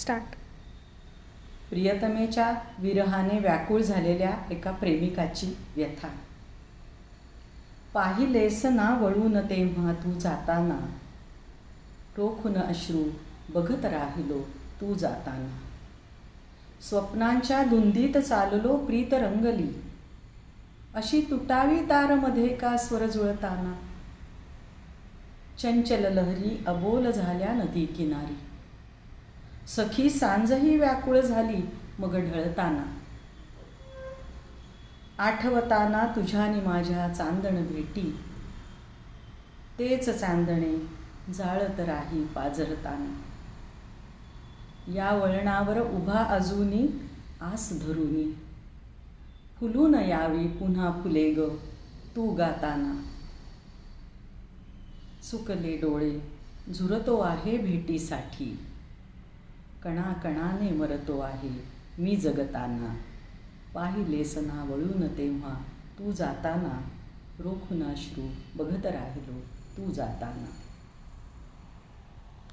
Start प्रियतमेच्या विरहाने व्याकुळ झालेल्या एका प्रेमिकाची व्यथा. पाहिलेस ना वळून तेव्हा तू जाताना. रोखून अश्रू बघत राहिलो तू जाताना. स्वप्नांच्या धुंदीत चाललो प्रीत रंगली. अशी तुटावी तारमध्ये का स्वर जुळताना? चंचल लहरी अबोल झाल्या नदी किनारी सखी सांजही व्याकुळ झाली मग ढळताना. आठवताना तुझ्यानी माझ्या चांदण भेटी. तेच चांदणे जाळत राही पाजरताना. या वळणावर उभा अजूनी आस धरुनी. फुलून यावी पुन्हा फुले ग तू गाताना. सुकले डोळे झुरतो आहे भेटीसाठी. कणाकणाने मरतो आहे मी जगताना. पाहिलेस ना वळून तेव्हा तू जाताना. रोखून अश्रू बघत राहिलो तू जाताना.